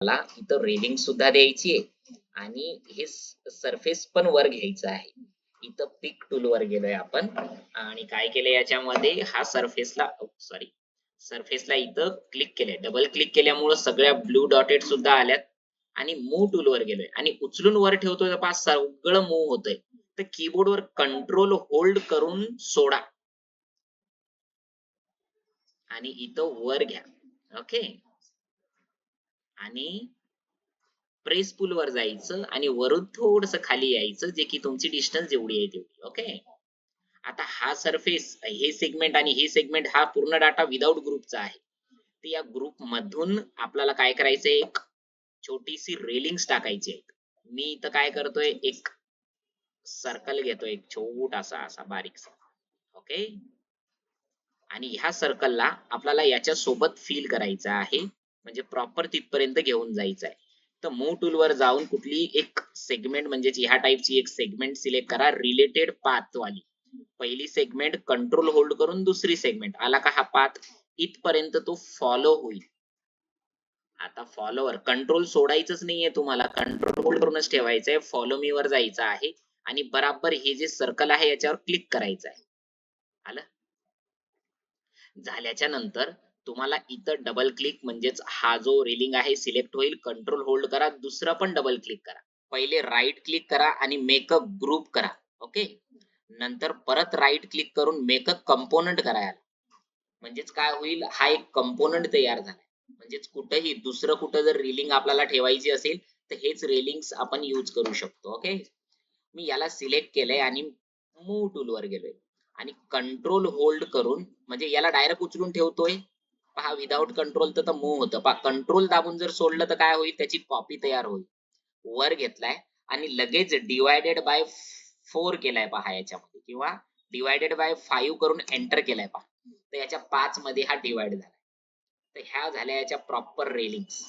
मला इथं रेलिंग सुद्धा द्यायची आहे. आणि हे सरफेस पण वर घ्यायचं आहे. इथं पिक टूल वर गेलोय आपण. आणि काय केलंय याच्यामध्ये? हा सरफेसला सॉरी सरफेसला इथं क्लिक केलंय. डबल क्लिक केल्यामुळं सगळ्या ब्लू डॉटेड सुद्धा आल्यात. आणि मूव टूल वर गेलोय. आणि उचलून वर ठेवतोय पहा सगळं मूव होतंय. तर कीबोर्ड वर कंट्रोल होल्ड करून सोडा. आणि इथं वर घ्या. ओके आणि प्रेस पुल वर जायचं आणि वरून थोडस खाली यायचं जे की तुमची डिस्टन्स जेवढी आहे तेवढी ओके आता हा सरफेस हे सेगमेंट आणि हे सेगमेंट हा पूर्ण डाटा विदाउट ग्रुपचा आहे. तर या ग्रुप मधून आपल्याला काय करायचंय? एक छोटीशी रेलिंग्स टाकायची आहेत. मी इथं काय करतोय? एक सर्कल घेतोय एक छोटासा असा बारीकसा ओके आणि ह्या सर्कलला आपल्याला याच्या सोबत फील करायचं आहे. म्हणजे प्रॉपर तिथपर्यंत घेऊन जायचं आहे तर मूव टूल वर जाऊन कुठली एक सेगमेंट म्हणजे ह्या टाईपची एक सेगमेंट सिलेक्ट करा रिलेटेड पाथ वाली पहिली सेगमेंट कंट्रोल होल्ड करून दुसरी सेगमेंट आला का हा पाथ? इथपर्यंत तो फॉलो होईल. आता फॉलोवर कंट्रोल सोडायचंच नाहीये तुम्हाला. कंट्रोल होल्ड करूनच ठेवायचंय. फॉलो मी वर जायचं आहे. आणि बराबर हे जे सर्कल आहे याच्यावर क्लिक करायचं आहे आलं? झाल्याच्यानंतर तुम्हाला इथं डबल क्लिक म्हणजेच हा जो रेलिंग आहे सिलेक्ट होईल कंट्रोल होल्ड करा दुसरं पण डबल क्लिक करा. पहिले राईट क्लिक करा आणि मेकअप ग्रुप करा ओके नंतर परत राईट क्लिक करून मेकअप कंपोनंट करा याला. म्हणजेच काय होईल? हा एक कंपोनंट तयार झालाय म्हणजेच कुठेही दुसरं कुठं जर रेलिंग आपल्याला ठेवायची असेल तर हेच रेलिंग्स आपण यूज करू शकतो ओके मी याला सिलेक्ट केलंय आणि मूव टूल वर गेलोय. आणि कंट्रोल होल्ड करून म्हणजे याला डायरेक्ट उचलून ठेवतोय. पहा विदाउट कंट्रोल तर मूव होतं. पहा कंट्रोल दाबून जर सोडलं तर काय होईल? त्याची कॉपी तयार होईल. वर घेतलाय आणि लगेच डिवायडेड बाय फोर केलाय पहा याच्यामध्ये. किंवा डिवायडेड बाय फाईव्ह करून एंटर केलाय पहा. तर याच्या पाच मध्ये हा डिवाइड झालाय. तर ह्या झाल्या याच्या प्रॉपर रेलिंग्स